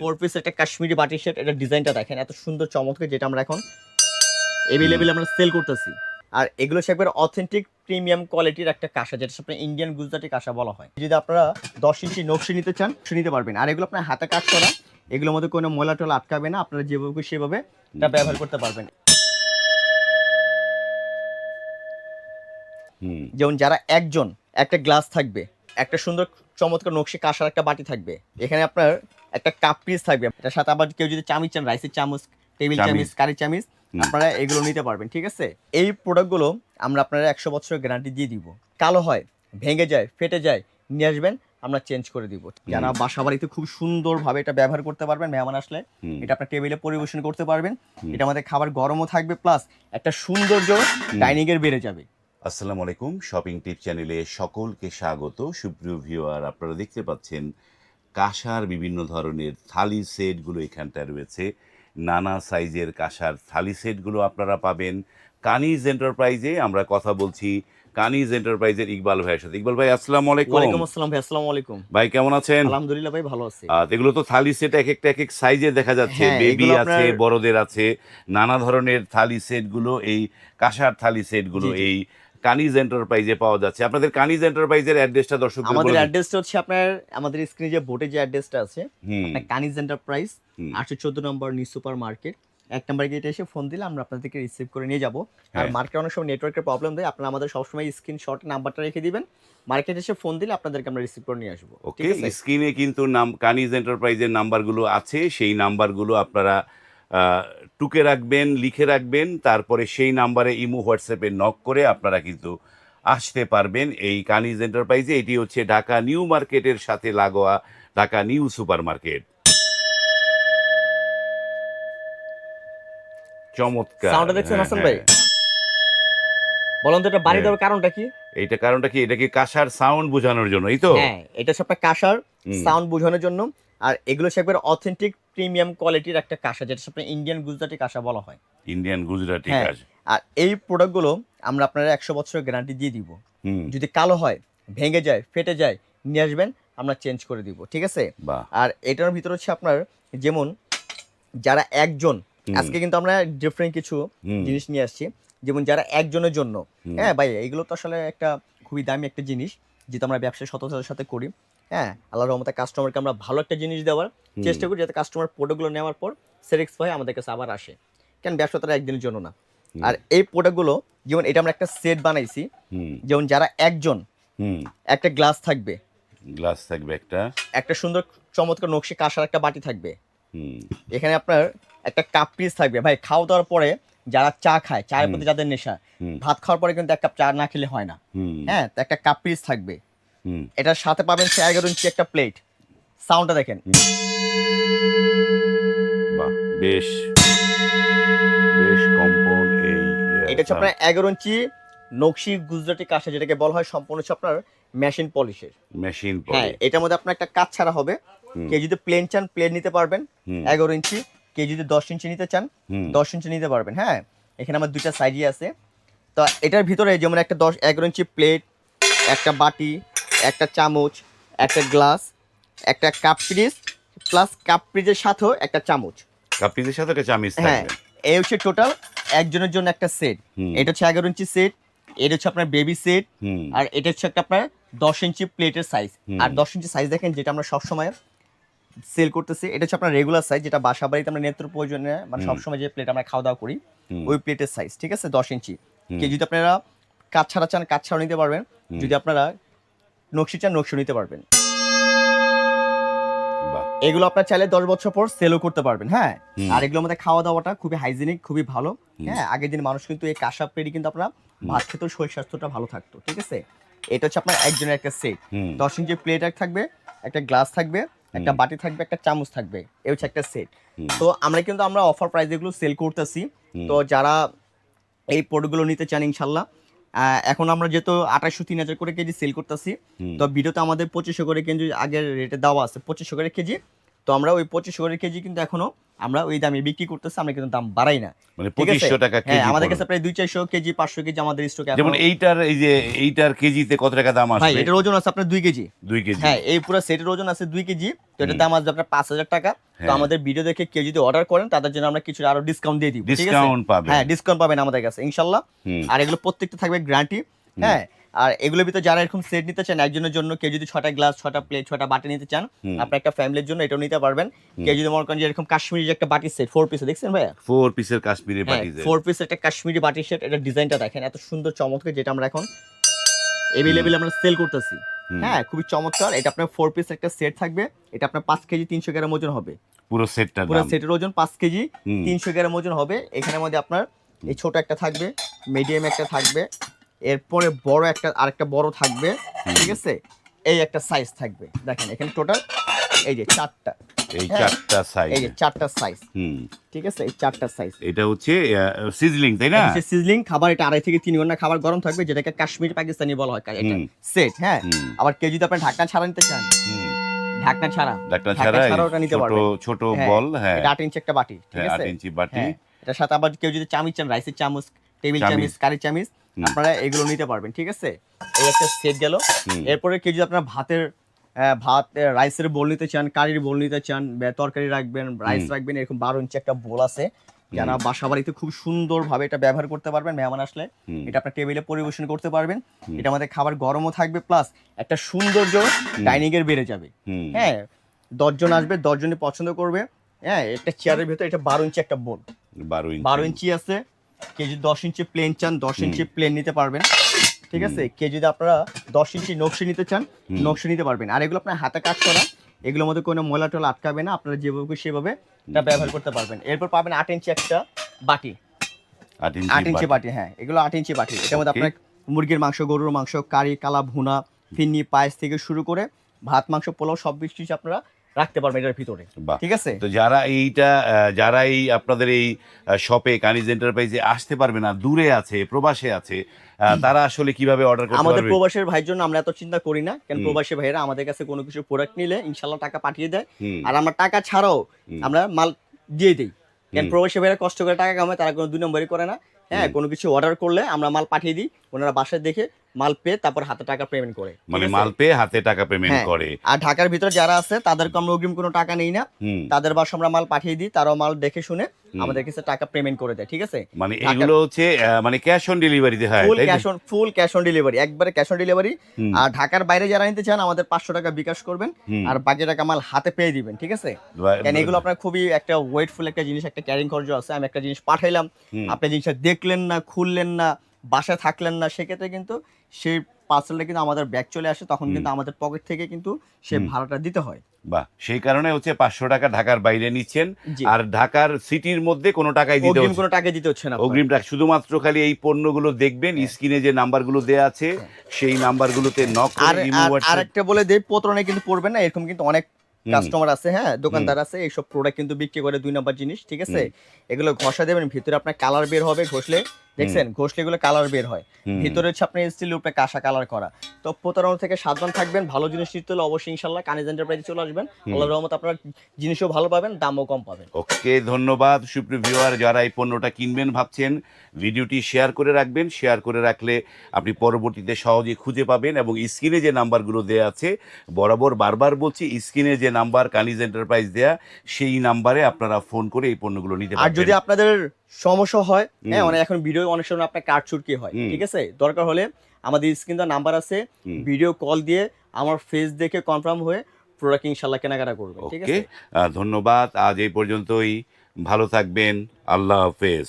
Four piece একটা কাশ্মীরি বাটি set এটা ডিজাইনটা দেখেন এত সুন্দর চমৎকার যেটা আমরা এখন এভেলেবেল আমরা সেল করতেছি। আর এগুলো হচ্ছে একবার অথেন্টিক প্রিমিয়াম কোয়ালিটির একটা কাঁসা যেটা আপনার ইন্ডিয়ান গুজরাটি কাঁসা বলা হয়। যদি আপনারা দশ ইঞ্চি নকশি নিতে চান নিতে পারবেন। আর এগুলো আপনার হাতে কাজ করা এগুলোর মধ্যে কোনো ময়লা টলা আটকাবে না আপনারা যেভাবে সেভাবে এটা ব্যবহার করতে পারবেন। হুম। যেমন যারা একজন একটা গ্লাস থাকবে একটা সুন্দর চমৎকার নকশি কাঁসার একটা বাটি থাকবে। এখানে আপনার একটা কাপ পিস থাকবে। এটার সাথে আবার কেউ যদি চামিচ চান রাইসের চামচ টেবিল চামিচ। কারি চামিচ আপনারা এগুলো নিতে পারবেন ঠিক আছে? এই প্রোডাক্টগুলো আমরা আপনারা একশো বছরের গ্যারান্টি দিয়ে দিব। কালো হয় ভেঙে যায় ফেটে যায় নিয়ে আসবেন আমরা চেঞ্জ করে দিব। যারা বাসা বাড়িতে খুব সুন্দরভাবে এটা ব্যবহার করতে পারবেন মেহমান আসলে এটা আপনার টেবিলে পরিবেশন করতে পারবেন। এটা আমাদের খাবার গরমও থাকবে প্লাস একটা সৌন্দর্য ডাইনিং এর বেড়ে যাবে। আসসালামু আলাইকুম। শপিং টিপ চ্যানেলে সকলকে স্বাগত। সুপ্রিয় ভিউয়ার আপনারা দেখতে পাচ্ছেন কাঁসার বিভিন্ন ধরনের থালি সেটগুলো এখানটায় রয়েছে। নানা সাইজের কাঁসার থালি সেটগুলো আপনারা পাবেন। কানিজ এন্টারপ্রাইজে আমরা কথা বলছি কানিজ এন্টারপ্রাইজের ইকবাল ভাইয়ের সাথে। ইকবাল ভাই আসসালামু আলাইকুম। ওয়ালাইকুম আসসালাম ভাই আসসালামু আলাইকুম। ভাই কেমন আছেন? আলহামদুলিল্লাহ ভাই ভালো আছি। আহ, এগুলো তো থালি সেট এক একটা এক এক সাইজে দেখা যাচ্ছে। হ্যাঁ, বেবি আছে বড়দের আছে। নানা ধরনের থালি সেটগুলো এই কাঁসার থালি সেটগুলো। এই কানিজ এন্টারপ্রাইজে পাওয়া যাচ্ছে। আপনাদের কানিজ এন্টারপ্রাইজের অ্যাড্রেসটা দর্শক আমাদের অ্যাড্রেসটা হচ্ছে আপনার আমাদের স্ক্রিনে যে বোর্ডে যে অ্যাড্রেসটা আছে কানিজ এন্টারপ্রাইজ। আটশো চোদ্দ নম্বর নিউ সুপার মার্কেট এক নম্বর গেটে এসে ফোন দিলে আমরা আপনাদেরকে রিসিভ করে নিয়ে যাব। আর হ্যাঁ। মার্কেটে অনেক সময় নেটওয়ার্কের প্রবলেম দেয়। আপনারা আমাদের সবসময় স্ক্রিনশট নাম্বারটা রেখে দিবেন। মার্কেটে এসে ফোন দিলে আপনাদেরকে আমরা রিসিভ করে নিয়ে আসব। ওকে ঠিক আছে? স্ক্রিনে কিন্তু নাম কানিজ এন্টারপ্রাইজের নাম্বারগুলো আছে। সেই নাম্বারগুলো আপনারা টুকে রাখবেন লিখে রাখবেন তারপরে সেই নাম্বারে ইমো হোয়াটসঅ্যাপে নক করে আপনারা কিন্তু আসতে পারবেন। এই কানিজ এন্টারপ্রাইজে এটি হচ্ছে ঢাকা নিউ মার্কেটের সাথে লাগোয়া ঢাকা নিউ সুপার মার্কেট চমৎকার সাউন্ডটা দেখছেন হ্যাঁ, হাসান ভাই? হ্যাঁ। বলুন তো এটা বাড়ি হ্যাঁ। দেওয়ার কারণটা কি? এইটা কারণটা কি? এটা কি কাঁসার সাউন্ড বোঝানোর জন্য এই তো? হ্যাঁ এটা আপনার কাঁসার সাউন্ড বোঝানোর জন্য। আর এগুলো একবার অথেন্টিক প্রিমিয়াম কোয়ালিটির একটা কাঁসা যেটা আপনার ইন্ডিয়ান গুজরাটি কাঁসা বলা হয়। ইন্ডিয়ান গুজরাটি হ্যাঁ। কাজ আর এই প্রোডাক্টগুলো আমরা আপনারা একশো বছরের গ্যারান্টি দিয়ে দিব। যদি কালো হয় ভেঙে যায় ফেটে যায় নিয়ে আসবেন আমরা চেঞ্জ করে দিব ঠিক আছে? আর এটার ভিতরে হচ্ছে আপনার যেমন যারা একজন আজকে কিন্তু আমরা ডিফারেন্ট কিছু জিনিস নিয়ে আসছি। যেমন যারা একজনের জন্য হ্যাঁ ভাই এইগুলো তো আসলে একটা খুবই দামি একটা জিনিস যেটা আমরা ব্যবসায় সততার সাথে করি। হ্যাঁ আল্লাহ রহমতে কাস্টমারকে আমরা ভালো একটা জিনিস দেওয়ার চেষ্টা করি যাতে কাস্টমার প্রোডাক্টগুলো নেওয়ার পর সেরেক্স হয় আমাদের কাছে আবার আসে। কেন ব্যবসা তারা একদিনের জন্য না। আর এই প্রোডাক্টগুলো যেমন এটা আমরা একটা সেট বানাইছি যেমন যারা একজন একটা গ্লাস থাকবে। গ্লাস থাকবে একটা। একটা সুন্দর চমৎকার নকশি কাঁসার একটা বাটি থাকবে। এখানে আপনার একটা কাপ পিস থাকবে। ভাই খাওয়া দাওয়ার পরে যারা চা খায় চায়ের। প্রতি যাদের নেশা ভাত খাওয়ার পরে কিন্তু এক কাপ চা না খেলে হয় না। হ্যাঁ তো একটা কাপ পিস থাকবে। এটার সাথে পাবেন সে এগারো ইঞ্চি একটা প্লেট সাউন্ডটা দেখেন। বাহ বেশ। বেশ কম্পন এই এটা হচ্ছে আপনার এগারো ইঞ্চি নকশি গুজরাটি কাঁসা যেটাকে বলা হয় সম্পূর্ণ হচ্ছে আপনার মেশিন পলিশের মেশিন হ্যাঁ এটার মধ্যে আপনার একটা কাজ ছাড়া হবে। যদি প্লেন চান প্লেন নিতে পারবেন। এগারো ইঞ্চি। যদি দশ ইঞ্চি নিতে চান। দশ ইঞ্চি নিতে পারবেন। হ্যাঁ এখানে আমার দুইটা সাইজই আছে। তো এটার ভিতরে যেমন একটা দশ এগারো ইঞ্চি প্লেট একটা বাটি একটা চামচ একটা গ্লাস একটা কাপ পিস প্লাস কাপ পিসের সাথেও একটা চামচ। কাপিজের সাথে একটা চামিচ হ্যাঁ এই হচ্ছে টোটাল একজনের জন্য একটা সেট। এটা হচ্ছে এগারো ইঞ্চি সেট এটা হচ্ছে আপনার বেবি সেট আর এটা হচ্ছে একটা আপনার দশ ইঞ্চি প্লেটের সাইজ আর দশ ইঞ্চি সাইজ দেখেন যেটা আমরা সবসময় সেল করতেছি এটা হচ্ছে আপনার রেগুলার সাইজ যেটা বাসা বাড়িতে আমরা নেত্র প্রয়োজনে মানে সবসময় যে প্লেট আমরা খাওয়া দাওয়া করি ওই প্লেটের সাইজ ঠিক আছে? দশ ইঞ্চি। কে যদি আপনারা কাজ ছাড়া চান কাজ ছাড়া নিতে পারবেন। যদি আপনারা নকশি চান নকশি নিতে পারবেন। এগুলো আপনার চাইলে দশ বছর পর সেলও করতে পারবেন হ্যাঁ। আর এগুলো আমাদের খাওয়া দাওয়াটা খুবই হাইজিনিক খুবই ভালো হ্যাঁ? আগের দিন মানুষ কিন্তু এই কাঁসা পেরি কিন্তু আপনার ভাত খেতেও শরীর স্বাস্থ্যটা ভালো থাকতো ঠিক আছে? এটা হচ্ছে আপনার একজনের একটা সেট দশ ইঞ্চি প্লেট এক থাকবে একটা গ্লাস থাকবে একটা বাটি থাকবে একটা চামচ থাকবে এ হচ্ছে একটা সেট তো আমরা কিন্তু আমরা অফার প্রাইস এগুলো সেল করতেছি। তো যারা এই প্রোডাক্টগুলো নিতে চান ইনশাল্লাহ এখন আমরা যেহেতু আঠাশশো তিন হাজার করে কেজি সেল করতেছি তো ভিডিওতে আমাদের পঁচিশশো করে কেজি আগের রেটে দেওয়া আছে পঁচিশশো করে কেজি। তো আমরা ওই পঁচিশশো করে কেজি কিন্তু এখনও আমরা ওই দামে বিক্রি করতেছি আমরা কিন্তু দাম বাড়াই না। মানে পঁচিশশো টাকা হ্যাঁ কেজি আমাদের কাছে প্রায় দুই চারশো কেজি পাঁচশো কেজি আমাদের স্টকে যেমন এইটার এই যে এইটার কেজিতে কত টাকা দাম আসবে? এটার ওজন আছে আপনার দুই কেজি। দুই কেজি। হ্যাঁ এই পুরো সেটের ওজন আছে দুই কেজি তো এটার দাম আসবে আপনার পাঁচ হাজার টাকা। তো হ্যাঁ। আমাদের ভিডিও দেখে কেউ যদি অর্ডার করেন তাদের জন্য আমরা কিছু আরও ডিসকাউন্ট দিয়ে আছে? ডিসকাউন্ট পাবে হ্যাঁ ডিসকাউন্ট পাবেন আমাদের কাছে ইনশাল্লাহ। আর এগুলো প্রত্যেকটা থাকবে গ্যারান্টি হ্যাঁ আর এগুলোর ভিতরে যারা এরকম সেট নিতে চান একজনের জন্য কেউ যদি ছটা গ্লাস ছটা প্লেট ছটা বাটি নিতে চান। আপনার একটা ফ্যামিলির জন্য এটাও নিতে পারবেন। কেউ যদি মনে করেন যে এরকম কাশ্মীরি যে একটা বাটি সেট ফোর পিস দেখছেন ভাইয়া? ফোর পিসের কাশ্মীরি হ্যাঁ পার্টিজের ফোর পিস একটা কাশ্মীরি বাটি সেট এটা ডিজাইনটা দেখেন এত সুন্দর চমৎকার যেটা আমরা এখন এভেলেবেল আমরা সেল করতেছি। হ্যাঁ খুবই চমৎকার এটা আপনার ফোর পিস একটা সেট থাকবে এটা আপনার পাঁচ কেজি তিনশো গ্রাম ওজন হবে। পুরো সেটটা পুরো সেটের ওজন পাঁচ কেজি তিনশো গ্রাম ওজন হবে এখানের মধ্যে আপনার এই ছোট একটা থাকবে মিডিয়াম একটা থাকবে এরপরে বড় একটা আরেকটা বড় থাকবে ঠিক আছে? এই একটা সাইজ থাকবে। দেখেন এখানে টোটাল এই যে চারটা। এই হ্যাঁ। চারটা সাইজ এই যে চারটা সাইজ হুম। ঠিক আছে? এই চারটা সাইজ এটা হচ্ছে সিজলিং তাই না? সিজলিং খাবার এটা আড়াই থেকে তিন ঘণ্টা খাবার গরম থাকবে যেটাকে কাশ্মীর পাকিস্তানি বলা হয় এটা সেট হ্যাঁ? আবার কেউ যদি আপনি ঢাকা ছাড়া নিতে চান। ঢাকনা ছাড়া ডাক্তার ঢাকা ছাড়া এই ওটা নিতে ছোট পারবে। ছোট হ্যাঁ, বল হ্যাঁ। এটা আট ইঞ্চি একটা বাটি ঠিক হ্যাঁ, আছে? ইঞ্চি বাটি। এটার সাথে আবার কেউ যদি চামিচ চান রাইসের চামচ টেবিল চামিচ। কারি চামিচ। আপনারা এগুলো নিতে পারবেন ঠিক আছে? এই একটা সেট গেল। এরপরে কেউ যদি আপনার ভাতের ভাত রাইসের বোল নিতে চান কারির বোল নিতে চান তরকারি রাখবেন রাইস রাখবেন এরকম বারো ইঞ্চি একটা বোল আছে যারা বাসা বাড়িতে খুব সুন্দরভাবে এটা ব্যবহার করতে পারবেন মেহমান আসলে এটা আপনার টেবিলে পরিবেশন করতে পারবেন। এটা আমাদের খাবার গরমও থাকবে প্লাস একটা সৌন্দর্য ডাইনিং এর বেড়ে যাবে। হ্যাঁ দশজন আসবে দশজনই পছন্দ করবে। হ্যাঁ একটা চেয়ারের ভেতর এটা বারো ইঞ্চি একটা বোল বারো ইঞ্চি আছে। কেজি দশ ইঞ্চি প্লেন চান দশ ইঞ্চি প্লেন নিতে পারবেন। ঠিক আছে? কে যদি আপনারা দশ ইঞ্চি নকশি নিতে চান নকশি নিতে পারবেন। আর এগুলো আপনার হাতে কাজ করা এগুলোর মধ্যে কোনো ময়লা টলা আটকাবে না আপনারা যেভাবে সেভাবে এটা ব্যবহার করতে পারবেন। এরপর পাবেন আট ইঞ্চি একটা বাটি। আট ইঞ্চি বাটি। হ্যাঁ। এগুলো আট ইঞ্চি বাটি। এটার মধ্যে আপনার মুরগির মাংস গরুর মাংস কারি কালা ভুনা ফিন্নি পায়েস থেকে শুরু করে ভাত মাংস পোলাও সব কিছু আপনারা রাখতে পারবেন এটার ভিতরে। ঠিক আছে? তো যারা এইটা যারা এই আপনাদের এই শপে কানিজ এন্টারপ্রাইজে আসতে পারবে না দূরে আছে প্রবাসে আছে তারা আসলে কীভাবে অর্ডার করতে আমাদের প্রবাসের ভাইয়ের জন্য আমরা এত চিন্তা করি না কারণ। প্রবাসী ভাইয়েরা আমাদের কাছে কোনো কিছু প্রোডাক্ট নিলে ইনশাল্লাহ টাকা পাঠিয়ে দেয়। আর আমরা টাকা ছাড়াও আমরা মাল দিয়ে দিই। কারণ। প্রবাসী ভাইয়েরা কষ্ট করে টাকা কামায় তারা কোনো দুই নম্বরই করে না। হ্যাঁ কোনো কিছু অর্ডার করলে আমরা মাল পাঠিয়ে দিই ওনারা বাসায় দেখে মাল পেয়ে তারপর হাতে টাকা পেমেন্ট করে। মানে মাল পেয়ে হাতে টাকা পেমেন্ট হ্যাঁ। করে। আর ঢাকার ভিতরে যারা আছে তাদেরকে আমরা অগ্রিম কোনো টাকা নেই না। তাদের বাসা আমরা মাল পাঠিয়ে দিই তারাও মাল দেখে শুনে আমাদের কাছে টাকা পেমেন্ট করে দেয় ঠিক আছে? মানে এগুলো হচ্ছে মানে ক্যাশ অন ডেলিভারিতে হয় full cash on full cash on delivery একবারে ক্যাশ অন ডেলিভারি আর ঢাকার বাইরে যারা নিতে চান আমাদের পাঁচশো টাকা বিকাশ করবেন। আর বাকি টাকা মাল হাতে পেয়ে দিবেন ঠিক আছে? কেন এগুলো আপনার খুবই একটা ওয়েটফুল একটা জিনিস একটা ক্যারিং খরচ আছে। আমি একটা জিনিস পাঠাইলাম আপনি জিনিসটা দেখলেন না খুললেন না বাসায় থাকলেন না সেক্ষেত্রে কিন্তু সেই পার্সেলটা কিন্তু আমাদের ব্যাগ চলে আসে তখন কিন্তু আমাদের পকেট থেকে কিন্তু সে ভাড়াটা দিতে হয়। বা সেই কারণে হচ্ছে পাঁচশো টাকা ঢাকার বাইরে নিচ্ছেন আর ঢাকার সিটির মধ্যে কোনো টাকাই দিতে হচ্ছে কোনো টাকা দিতে হচ্ছে না আপনার। অগ্রিমটা শুধুমাত্র খালি এই পণ্যগুলো দেখবেন স্ক্রিনে যে নাম্বারগুলো দেয়া আছে সেই নাম্বারগুলোতে নক আর আরেকটা বলে দেই প্রতারণায় কিন্তু পড়বেন না এরকম কিন্তু অনেক কাস্টমার আছে হ্যাঁ দোকানদার আছে এইসব প্রোডাক্ট কিন্তু বিক্রি করে দুই নম্বর জিনিস ঠিক আছে? এগুলো ঘষা দেবেন ভিতরে আপনার কালার বের হবে ঘষলে দেখছেন? ঘষলে এগুলো কালার বের হয়। ভিতরে হচ্ছে আপনার স্টিল উপরে কাঁসা কালার করা। তো প্রতারণা থেকে সাবধান থাকবেন ভালো জিনিস নিতে হলে অবশ্যই ইনশাল্লাহ কানিজ এন্টারপ্রাইজে চলে আসবেন। আল্লাহ রহমত আপনার জিনিসও ভালো পাবেন দামও কম পাবেন। ওকে ধন্যবাদ। সুপ্রিয় ভিউয়ার যারা এই পণ্যটা কিনবেন ভাবছেন ভিডিওটি শেয়ার করে রাখবেন। শেয়ার করে রাখলে আপনি পরবর্তীতে সহজে খুঁজে পাবেন এবং স্ক্রিনে যে নাম্বারগুলো দেয়া আছে বরাবর বারবার বলছি স্ক্রিনে যে নাম্বার কানিজ এন্টারপ্রাইজ দেয়া সেই নাম্বারে আপনারা ফোন করে এই পণ্যগুলো নিতে আর যদি আপনাদের সমস্যা হয়। হ্যাঁ মানে এখন ভিডিও অনেক সময় আপনার কাট ছুটকি হয় ঠিক আছে? দরকার হলে আমাদের স্ক্রিন নাম্বার আছে। ভিডিও কল দিয়ে আমার ফেস দেখে কনফার্ম হয়ে প্রোডাক্ট ইনশাল্লাহ কেনাকাটা করবে ঠিক ওকে আছে? ধন্যবাদ। আজ এই পর্যন্তই। ভালো থাকবেন। আল্লাহ হাফেজ।